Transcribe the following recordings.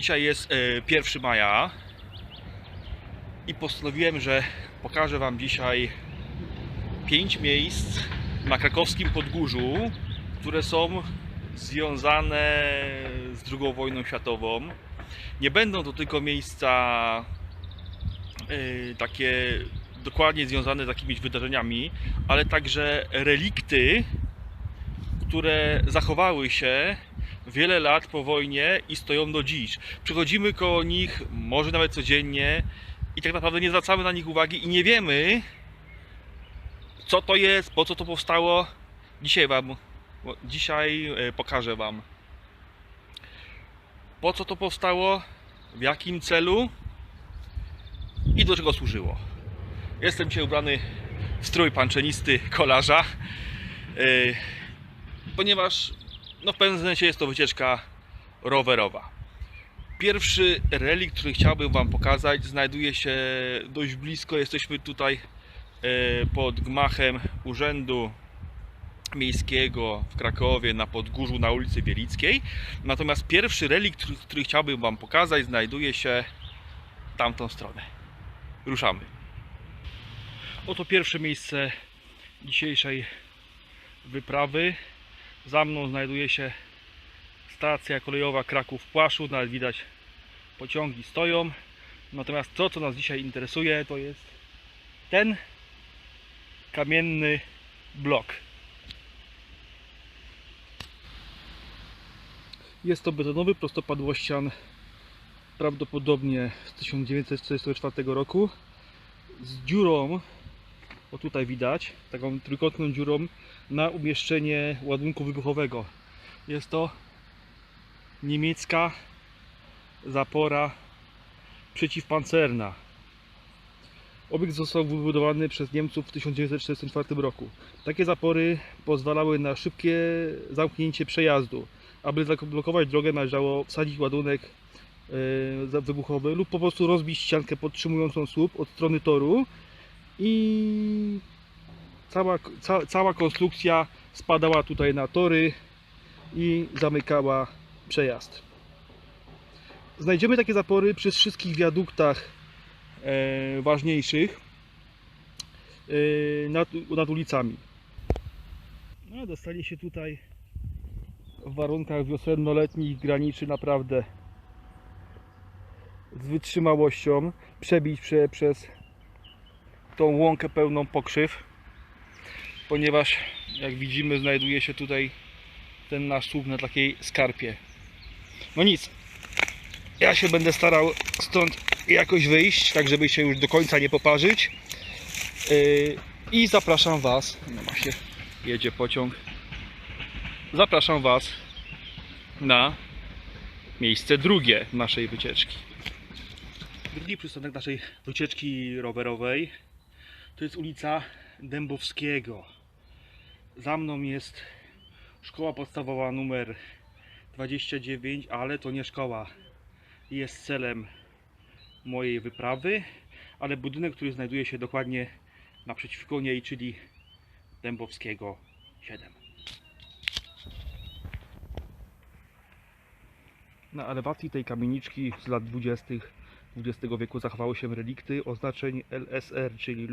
Dzisiaj jest e, 1 maja i postanowiłem, że pokażę Wam dzisiaj 5 miejsc na krakowskim Podgórzu, które są związane z II wojną światową. Nie będą to tylko miejsca e, takie dokładnie związane z jakimiś wydarzeniami, ale także relikty, które zachowały się wiele lat po wojnie i stoją do dziś. Przychodzimy koło nich, może nawet codziennie i tak naprawdę nie zwracamy na nich uwagi i nie wiemy, co to jest, po co to powstało. Dzisiaj Wam, dzisiaj e, pokażę Wam, po co to powstało, w jakim celu i do czego służyło. Jestem dzisiaj ubrany w strój panczenisty kolarza, e, ponieważ no w pewnym sensie jest to wycieczka rowerowa. Pierwszy relikt, który chciałbym Wam pokazać, znajduje się dość blisko. Jesteśmy tutaj e, pod gmachem Urzędu Miejskiego w Krakowie na Podgórzu na ulicy Wielickiej. Natomiast pierwszy relikt, który- chciałbym Wam pokazać, znajduje się tamtą stronę. Ruszamy. Oto pierwsze miejsce dzisiejszej wyprawy. Za mną znajduje się stacja kolejowa Kraków-Płaszów. Nawet widać pociągi stoją. Natomiast to, co nas dzisiaj interesuje, to jest ten kamienny blok. Jest to betonowy prostopadłościan prawdopodobnie z 1944 roku z dziurą, o tutaj widać, taką trójkątną dziurą na umieszczenie ładunku wybuchowego. Jest to niemiecka zapora przeciwpancerna. Obiekt został wybudowany przez Niemców w 1944 roku. Takie zapory pozwalały na szybkie zamknięcie przejazdu. Aby zablokować drogę należało wsadzić ładunek e, wybuchowy lub po prostu rozbić ściankę podtrzymującą słup od strony toru i cała, ca, cała konstrukcja spadała tutaj na tory i zamykała przejazd. Znajdziemy takie zapory przy wszystkich wiaduktach e, ważniejszych e, nad, nad ulicami. No, dostali się tutaj w warunkach wiosennoletnich graniczy naprawdę z wytrzymałością przebić prze, przez tą łąkę pełną pokrzyw ponieważ jak widzimy znajduje się tutaj ten nasz słup na takiej skarpie. No nic, ja się będę starał stąd jakoś wyjść, tak żeby się już do końca nie poparzyć. Yy, I zapraszam Was, no właśnie jedzie pociąg, zapraszam Was na miejsce drugie naszej wycieczki. Drugi przystanek naszej wycieczki rowerowej to jest ulica Dębowskiego. Za mną jest szkoła podstawowa numer 29, ale to nie szkoła. Jest celem mojej wyprawy, ale budynek, który znajduje się dokładnie naprzeciwko niej, czyli Dębowskiego 7. Na elewacji tej kamieniczki z lat 20. XX wieku zachowały się relikty oznaczeń LSR, czyli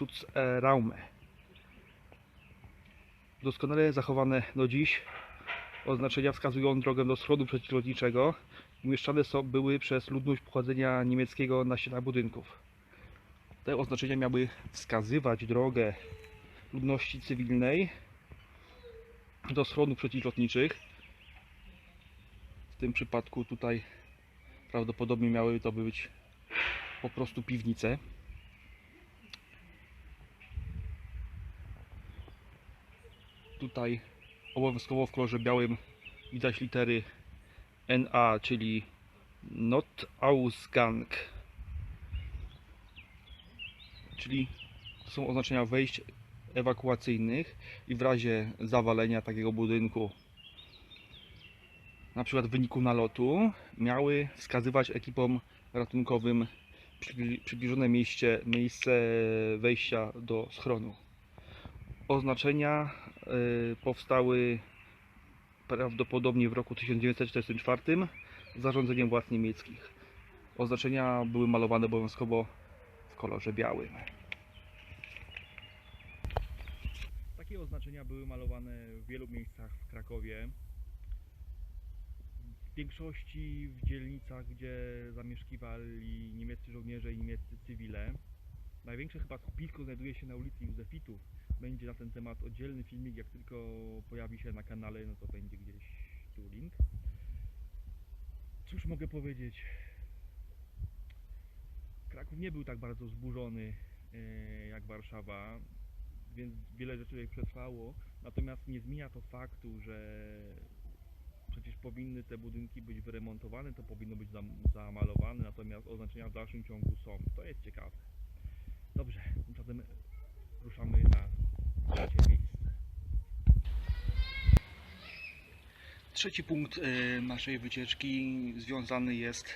Luftschutzraum. Doskonale zachowane do dziś oznaczenia wskazują drogę do schronu przeciwlotniczego. Umieszczane są, były przez ludność pochodzenia niemieckiego na ścianach budynków. Te oznaczenia miały wskazywać drogę ludności cywilnej do schronów przeciwlotniczych. W tym przypadku tutaj prawdopodobnie miały to być po prostu piwnice. Tutaj obowiązkowo w kolorze białym widać litery NA, czyli Not Ausgang. Czyli są oznaczenia wejść ewakuacyjnych i w razie zawalenia takiego budynku na przykład w wyniku nalotu miały wskazywać ekipom ratunkowym przybli- przybliżone miejsce, miejsce wejścia do schronu. Oznaczenia powstały prawdopodobnie w roku 1944 zarządzeniem władz niemieckich. Oznaczenia były malowane obowiązkowo w kolorze białym. Takie oznaczenia były malowane w wielu miejscach w Krakowie. W większości w dzielnicach, gdzie zamieszkiwali niemieccy żołnierze i niemieccy cywile. Największe chyba skupisko znajduje się na ulicy Józefitów. Będzie na ten temat oddzielny filmik, jak tylko pojawi się na kanale, no to będzie gdzieś tu link. Cóż mogę powiedzieć? Kraków nie był tak bardzo zburzony e, jak Warszawa, więc wiele rzeczy tutaj przetrwało. Natomiast nie zmienia to faktu, że przecież powinny te budynki być wyremontowane, to powinno być zam- zamalowane, natomiast oznaczenia w dalszym ciągu są. To jest ciekawe. Dobrze, tymczasem ruszamy na trzecie miejsce. Trzeci punkt e, naszej wycieczki związany jest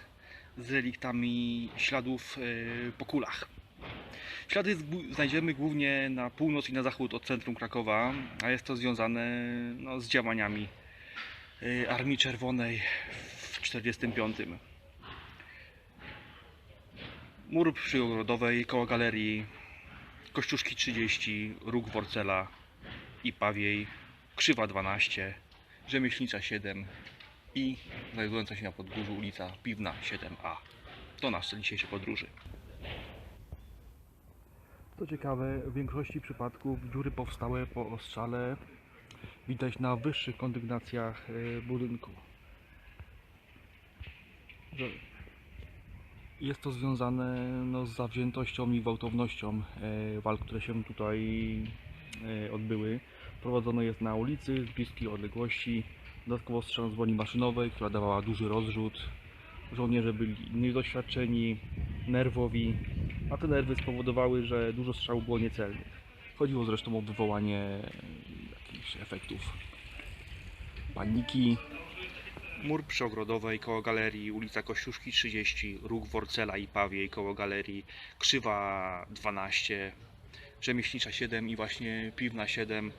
z reliktami śladów e, po kulach. Ślady znajdziemy głównie na północ i na zachód od centrum Krakowa, a jest to związane no, z działaniami e, Armii Czerwonej w 1945. Mur przy Ogrodowej, koło galerii, Kościuszki 30, Róg Worcela i Pawiej, Krzywa 12, Rzemieślnicza 7 i znajdująca się na podgórzu ulica Piwna 7a. To nasz cel dzisiejszej podróży. Co ciekawe, w większości przypadków dziury powstałe po ostrzale widać na wyższych kondygnacjach e, budynku. Jest to związane no, z zawziętością i gwałtownością e, walk, które się tutaj e, odbyły. Prowadzone jest na ulicy z bliskiej odległości. Dodatkowo strzał z broni maszynowej, która dawała duży rozrzut. Żołnierze byli niedoświadczeni, nerwowi, a te nerwy spowodowały, że dużo strzałów było niecelnych. Chodziło zresztą o wywołanie jakichś efektów paniki. Mur przy Ogrodowej, koło galerii, ulica Kościuszki 30, Róg Worcela i Pawiej, koło galerii, Krzywa 12, Rzemieślnicza 7 i właśnie Piwna 7.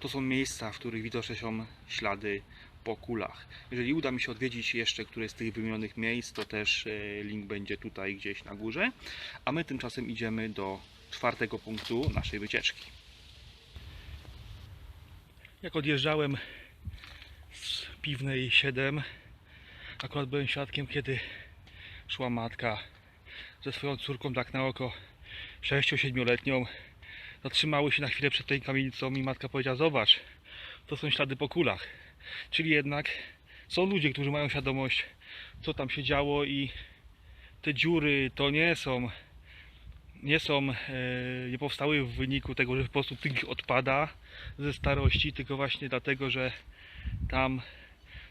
To są miejsca, w których widoczne są ślady po kulach. Jeżeli uda mi się odwiedzić jeszcze któreś z tych wymienionych miejsc, to też e, link będzie tutaj gdzieś na górze. A my tymczasem idziemy do czwartego punktu naszej wycieczki. Jak odjeżdżałem Piwnej 7, akurat byłem świadkiem, kiedy szła matka ze swoją córką tak na oko 6-7-letnią. Zatrzymały się na chwilę przed tej kamienicą i matka powiedziała, zobacz, to są ślady po kulach. Czyli jednak są ludzie, którzy mają świadomość, co tam się działo i te dziury to nie są nie są, e, nie powstały w wyniku tego, że po prostu tynk odpada ze starości, tylko właśnie dlatego, że tam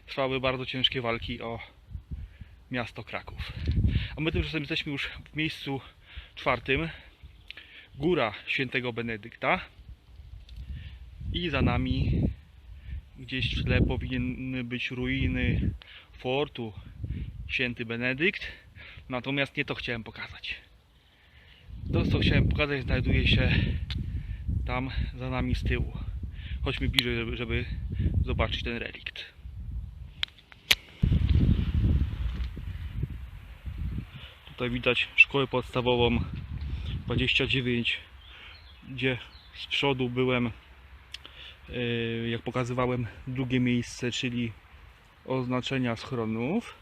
trwały bardzo ciężkie walki o miasto Kraków. A my tymczasem jesteśmy już w miejscu czwartym, Góra Świętego Benedykta i za nami gdzieś w tle powinny być ruiny fortu Święty Benedykt, natomiast nie to chciałem pokazać. To co chciałem pokazać znajduje się tam za nami z tyłu. Chodźmy bliżej, żeby, żeby zobaczyć ten relikt. Tutaj widać szkołę podstawową 29, gdzie z przodu byłem, yy, jak pokazywałem, drugie miejsce, czyli oznaczenia schronów.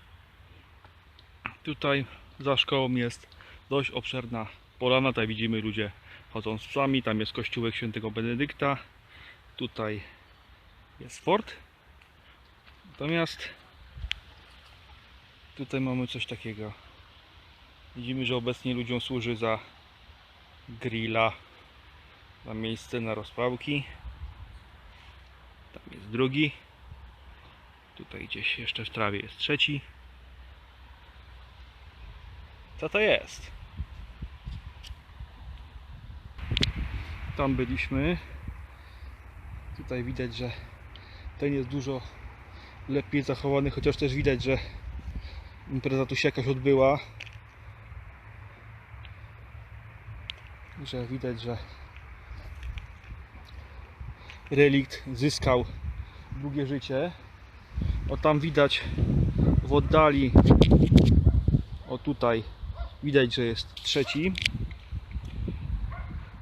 Tutaj za szkołą jest dość obszerna polana, tutaj widzimy ludzie chodzą z psami, tam jest kościółek świętego Benedykta, tutaj jest fort. Natomiast tutaj mamy coś takiego. Widzimy, że obecnie ludziom służy za grilla, za miejsce na rozpałki. Tam jest drugi. Tutaj gdzieś jeszcze w trawie jest trzeci. Co to jest? Tam byliśmy. Tutaj widać, że ten jest dużo lepiej zachowany, chociaż też widać, że impreza tu się jakaś odbyła. Że widać, że relikt zyskał długie życie. O tam widać w oddali o tutaj widać, że jest trzeci.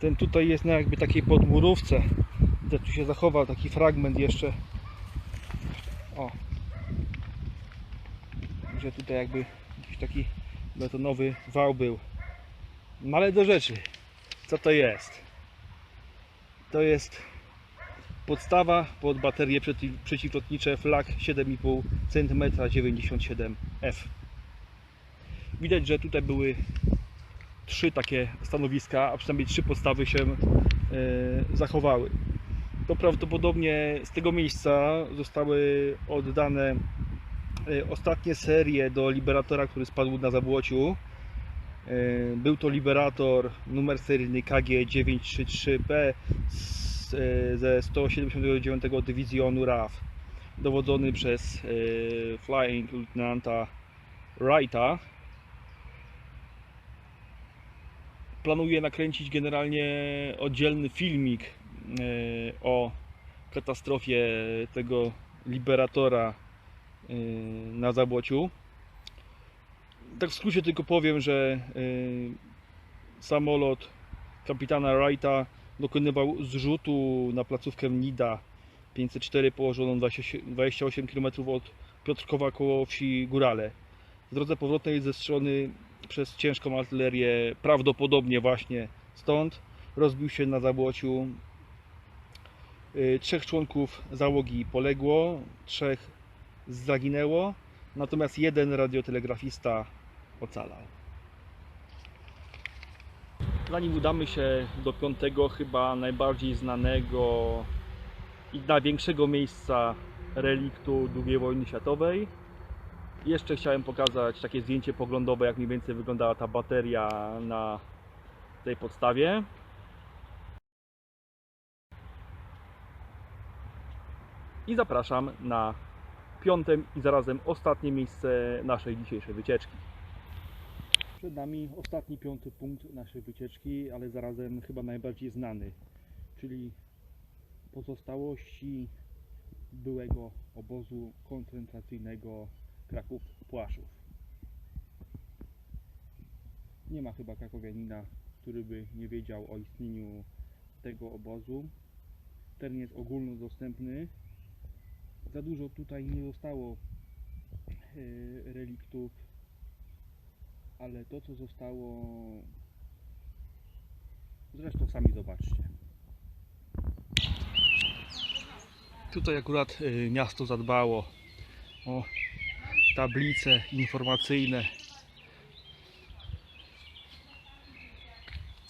Ten tutaj jest na jakby takiej podmurówce. Widać, tu się zachował taki fragment jeszcze. O. Że tutaj jakby jakiś taki betonowy wał był. No ale do rzeczy. Co to jest? To jest podstawa pod baterie przeciw, przeciwlotnicze FLAG 7,5 cm 97F. Widać, że tutaj były trzy takie stanowiska, a przynajmniej trzy podstawy się e, zachowały. To prawdopodobnie z tego miejsca zostały oddane e, ostatnie serie do Liberatora, który spadł na Zabłociu. E, Był to Liberator numer seryjny KG933P z, e, ze 179 Dywizjonu RAF, dowodzony przez e, Flying Lieutenanta Wrighta. Planuję nakręcić generalnie oddzielny filmik o katastrofie tego Liberatora na Zabłociu. Tak w skrócie tylko powiem, że y, samolot kapitana Wrighta dokonywał zrzutu na placówkę Nida 504 położoną 28 28 km od Piotrkowa koło wsi Górale. W drodze powrotnej zestrzelony przez ciężką artylerię, prawdopodobnie właśnie stąd, rozbił się na zabłociu. Y, Trzech członków załogi poległo, trzech zaginęło, natomiast jeden radiotelegrafista ocalał. Zanim udamy się do piątego, chyba najbardziej znanego i największego miejsca reliktu II wojny światowej, jeszcze chciałem pokazać takie zdjęcie poglądowe, jak mniej więcej wyglądała ta bateria na tej podstawie. I zapraszam na piąte i zarazem ostatnie miejsce naszej dzisiejszej wycieczki. Przed nami ostatni, piąty punkt naszej wycieczki, ale zarazem chyba najbardziej znany, czyli pozostałości byłego obozu koncentracyjnego Kraków-Płaszów. Nie ma chyba krakowianina, który by nie wiedział o istnieniu tego obozu. Teren jest ogólnodostępny. Za dużo tutaj nie zostało e, reliktów ale to co zostało zresztą sami zobaczcie. Tutaj akurat y, miasto zadbało o tablice informacyjne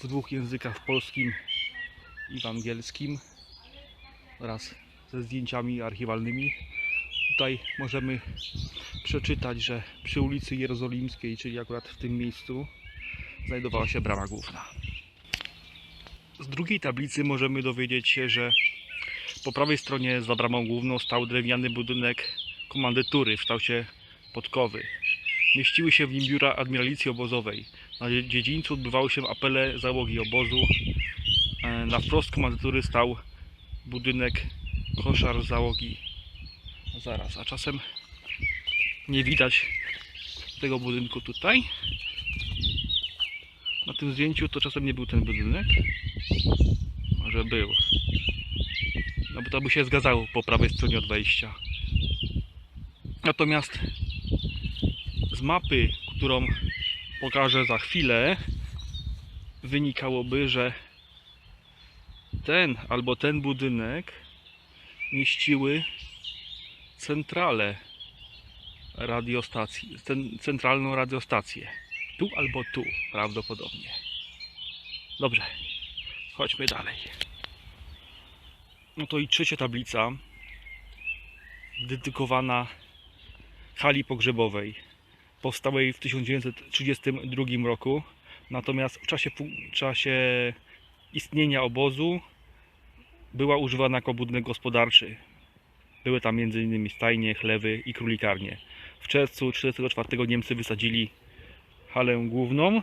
w dwóch językach w polskim i w angielskim oraz ze zdjęciami archiwalnymi tutaj możemy przeczytać, że przy ulicy Jerozolimskiej, czyli akurat w tym miejscu, znajdowała się brama główna. Z drugiej tablicy możemy dowiedzieć się, że po prawej stronie za bramą główną stał drewniany budynek komandytury w kształcie podkowy. Mieściły się w nim biura admiralicji obozowej. Na dziedzińcu odbywały się apele załogi obozu. E, Na wprost komandytury stał budynek koszar załogi. Zaraz, a czasem nie widać tego budynku tutaj. Na tym zdjęciu to czasem nie był ten budynek. Może był. No bo to by się zgadzało po prawej stronie od wejścia. Natomiast z mapy, którą pokażę za chwilę, wynikałoby, że ten albo ten budynek mieściły centralę radiostacji, cen- centralną radiostację. Tu albo tu prawdopodobnie. Dobrze, chodźmy dalej. No to i trzecia tablica dedykowana hali pogrzebowej powstałej w 1932 roku. Natomiast w czasie, w czasie istnienia obozu była używana jako budynek gospodarczy. Były tam m.in. stajnie, chlewy i królikarnie. W czerwcu 1944 Niemcy wysadzili halę główną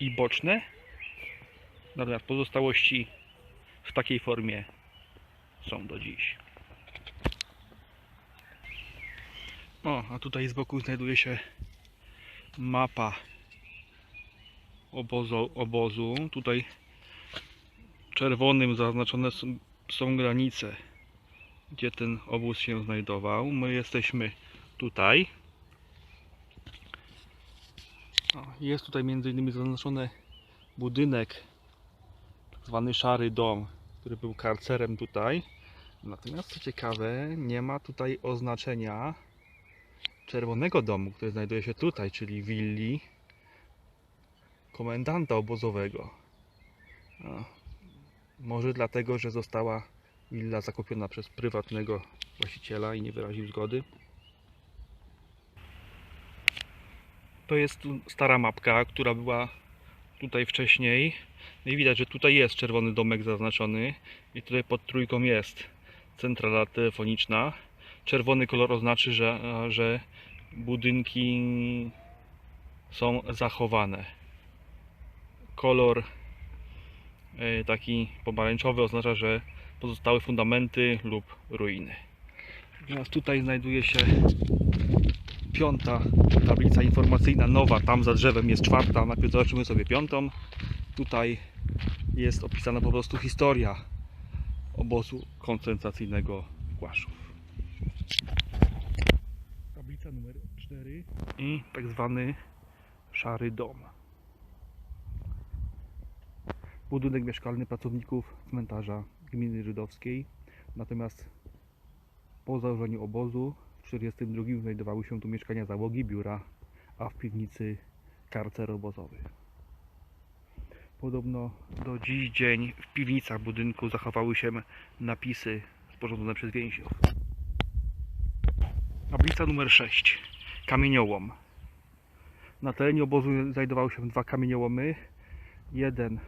i boczne. Natomiast pozostałości w takiej formie są do dziś. O, a tutaj z boku znajduje się mapa obozu. obozu. Tutaj czerwonym zaznaczone są, są granice, gdzie ten obóz się znajdował. My jesteśmy tutaj. Jest tutaj między innymi zaznaczony budynek, tak zwany szary dom, który był karcerem tutaj. Natomiast co ciekawe, nie ma tutaj oznaczenia czerwonego domu, który znajduje się tutaj, czyli willi komendanta obozowego. Może dlatego, że została willa zakupiona przez prywatnego właściciela i nie wyraził zgody. To jest stara mapka, która była tutaj wcześniej. No i widać, że tutaj jest czerwony domek zaznaczony i tutaj pod trójką jest centrala telefoniczna. Czerwony kolor oznaczy, że, że budynki są zachowane. Kolor taki pomarańczowy oznacza, że pozostały fundamenty lub ruiny. Teraz tutaj znajduje się piąta tablica informacyjna, nowa, tam za drzewem jest czwarta, najpierw zobaczymy sobie piątą. Tutaj jest opisana po prostu historia obozu koncentracyjnego Głaszów. Tablica numer 4 i tak zwany szary dom. Budynek mieszkalny pracowników cmentarza gminy żydowskiej. Natomiast po założeniu obozu w 1942 znajdowały się tu mieszkania załogi, biura, a w piwnicy karcer obozowy. Podobno do dziś dzień w piwnicach budynku zachowały się napisy sporządzone przez więźniów. Tablica numer 6. Kamieniołom. Na terenie obozu znajdowały się dwa kamieniołomy. Jeden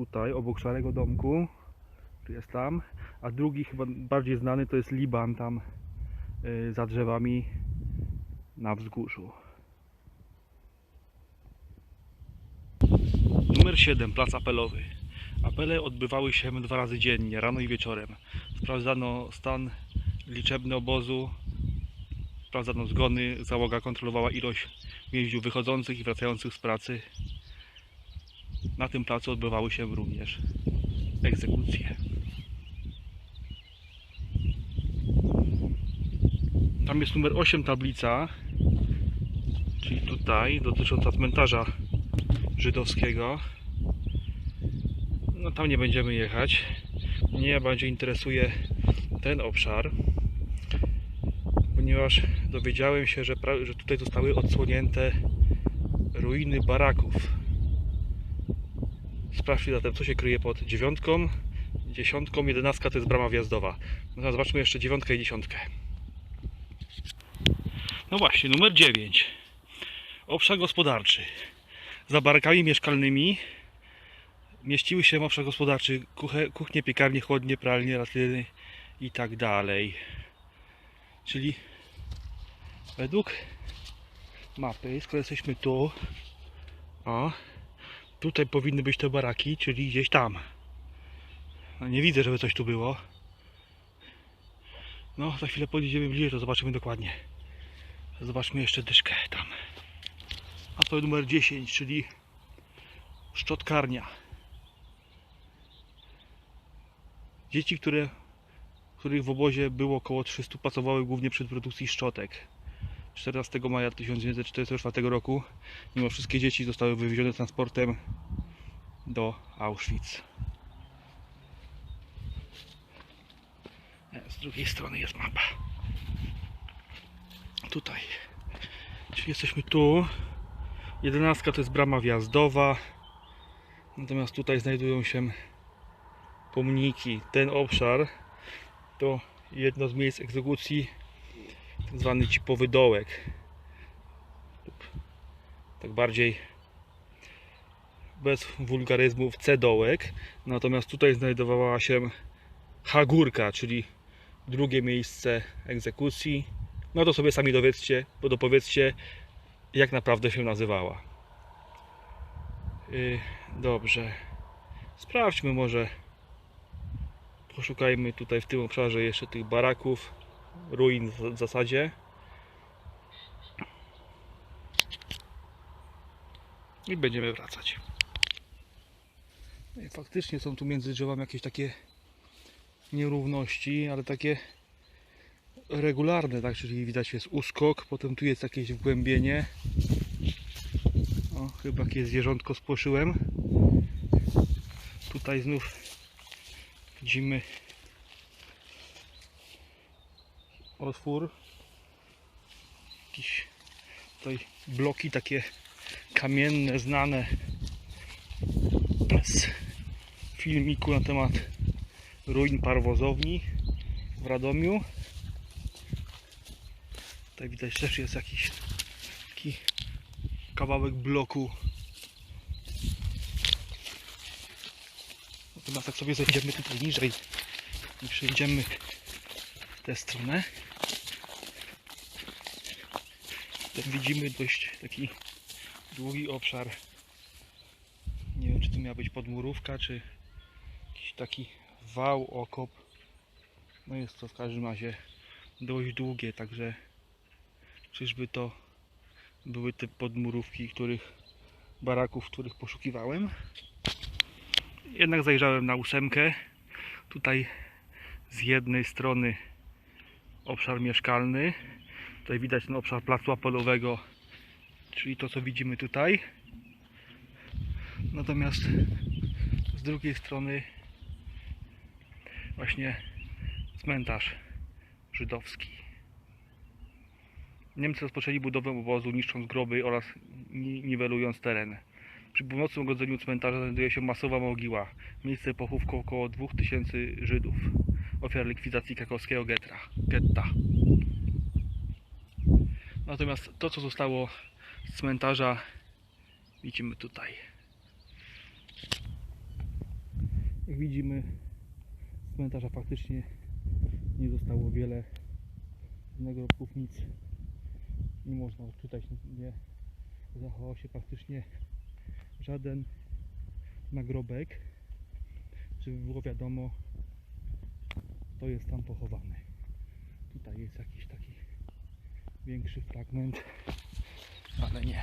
tutaj, obok Szarego Domku, który jest tam, a drugi, chyba bardziej znany, to jest Liban tam y, za drzewami na wzgórzu. Numer 7, plac apelowy. Apele odbywały się dwa razy dziennie, rano i wieczorem. Sprawdzano stan liczebny obozu, sprawdzano zgony, załoga kontrolowała ilość więźniów wychodzących i wracających z pracy. Na tym placu odbywały się również egzekucje. Tam jest numer 8 tablica, czyli tutaj, dotycząca cmentarza żydowskiego. No tam nie będziemy jechać. Mnie bardziej interesuje ten obszar, ponieważ dowiedziałem się, że, że tutaj zostały odsłonięte ruiny baraków. Zatem, co się kryje pod dziewiątką, dziesiątką, jedenastka to jest brama wjazdowa. No zobaczmy jeszcze dziewiątkę i dziesiątkę. No właśnie, numer 9. Obszar gospodarczy. Za barakami mieszkalnymi mieściły się obszar gospodarczy, kuchnie, piekarnie, chłodnie, pralnie, ratliny i tak dalej. Czyli według mapy, skoro jesteśmy tu, o, tutaj powinny być te baraki, czyli gdzieś tam. No nie widzę, żeby coś tu było. No, za chwilę podjedziemy bliżej, to zobaczymy dokładnie. Zobaczmy jeszcze dyszkę tam. A to numer 10, czyli szczotkarnia. Dzieci, które, których w obozie było około 300, pracowały głównie przy produkcji szczotek. 14 maja 1944 roku, mimo wszystkie dzieci zostały wywiezione transportem do Auschwitz. E, Z drugiej strony jest mapa. Tutaj. Czyli jesteśmy tu. Jedenastka to jest brama wjazdowa. Natomiast tutaj znajdują się pomniki. Ten obszar to jedno z miejsc egzekucji, zwany cipowy dołek. Tak bardziej bez wulgaryzmów C dołek. Natomiast tutaj znajdowała się Hagórka, czyli drugie miejsce egzekucji. No to sobie sami dowiedzcie, bo dopowiedzcie, jak naprawdę się nazywała. Yy, dobrze. Sprawdźmy może. Poszukajmy tutaj w tym obszarze jeszcze tych baraków, ruin w zasadzie. I będziemy wracać. I faktycznie są tu między drzewami jakieś takie nierówności, ale takie regularne, tak? Czyli widać jest uskok, potem tu jest jakieś wgłębienie. O, chyba jakieś zwierzątko spłoszyłem. Tutaj znów widzimy otwór. Jakieś tutaj bloki takie kamienne, znane z filmiku na temat ruin parwozowni w Radomiu. Tutaj widać też jest jakiś taki kawałek bloku. Natomiast jak sobie zejdziemy tutaj niżej i przejdziemy w tę stronę, to widzimy dość taki długi obszar. Nie wiem, czy to miała być podmurówka, czy jakiś taki wał, okop. No jest to w każdym razie dość długie, także czyżby to były te podmurówki, których baraków, których poszukiwałem. Jednak zajrzałem na ósemkę. Tutaj z jednej strony obszar mieszkalny. Tutaj widać ten obszar placu apelowego, czyli to co widzimy tutaj. Natomiast z drugiej strony właśnie cmentarz żydowski. Niemcy rozpoczęli budowę obozu, niszcząc groby oraz ni- niwelując teren. Przy północnym ogrodzeniu cmentarza znajduje się masowa mogiła, miejsce pochówku około 2000 Żydów, ofiar likwidacji krakowskiego getra, getta. Natomiast to, co zostało z cmentarza, widzimy tutaj. Jak widzimy, z cmentarza faktycznie nie zostało wiele nagrobków, nic nie można odczytać, nie zachował się praktycznie żaden nagrobek, żeby było wiadomo, kto jest tam pochowany. Tutaj jest jakiś taki większy fragment, ale nie.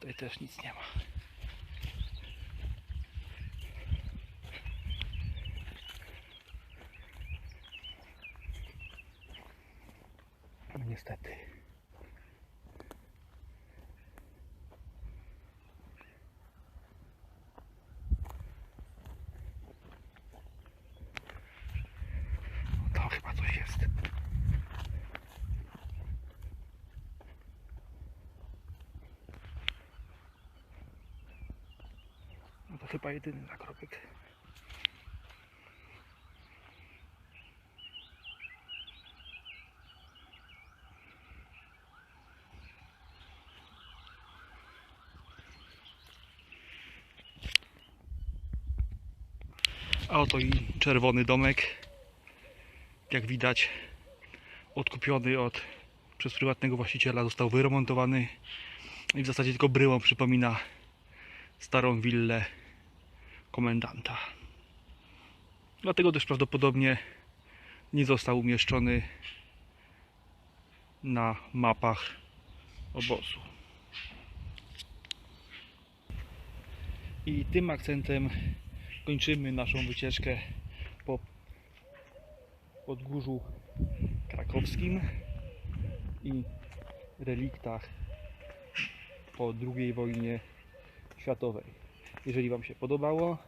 Tutaj też nic nie ma. No niestety. No Tam chyba coś jest. No to chyba jedyny nagrobek. A oto i czerwony domek. Jak widać, odkupiony od, przez prywatnego właściciela, został wyremontowany i w zasadzie tylko bryłą przypomina starą willę komendanta. Dlatego też prawdopodobnie nie został umieszczony na mapach obozu. I tym akcentem kończymy naszą wycieczkę po Podgórzu Krakowskim i reliktach po II wojnie światowej. Jeżeli Wam się podobało,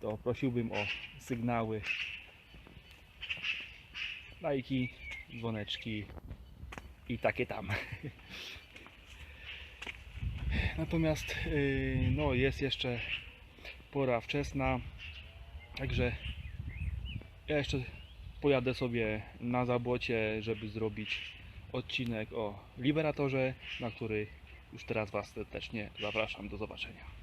to prosiłbym o sygnały, lajki, dzwoneczki i takie tam. Natomiast yy, no, jest jeszcze pora wczesna, także ja jeszcze pojadę sobie na zabłocie, żeby zrobić odcinek o Liberatorze, na który już teraz Was serdecznie zapraszam. Do zobaczenia.